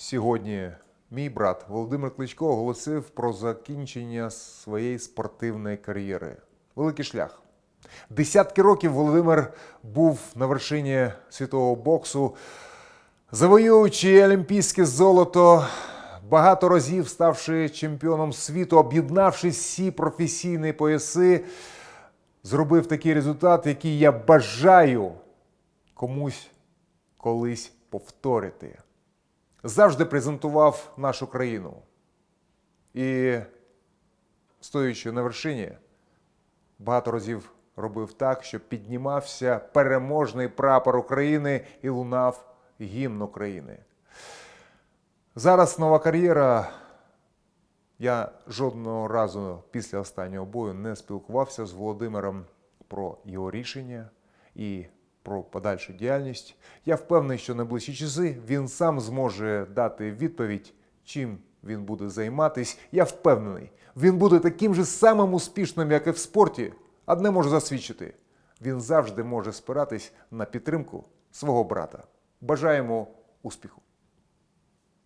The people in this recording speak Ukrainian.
Сьогодні мій брат Володимир Кличко оголосив про закінчення своєї спортивної кар'єри. Великий шлях. Десятки років Володимир був на вершині світового боксу, завоюючи олімпійське золото, багато разів ставши чемпіоном світу, об'єднавши всі професійні пояси, зробив такий результат, який я бажаю комусь колись повторити. Завжди презентував нашу країну. І, стоячи на вершині, багато разів робив так, щоб піднімався переможний прапор України і лунав гімн України. Зараз нова кар'єра. Я жодного разу після останнього бою не спілкувався з Володимиром про його рішення і про подальшу діяльність. Я впевнений, що найближчі часи він сам зможе дати відповідь, чим він буде займатись. Я впевнений, він буде таким же самим успішним, як і в спорті. Одне можу засвідчити: він завжди може спиратись на підтримку свого брата. Бажаємо успіху!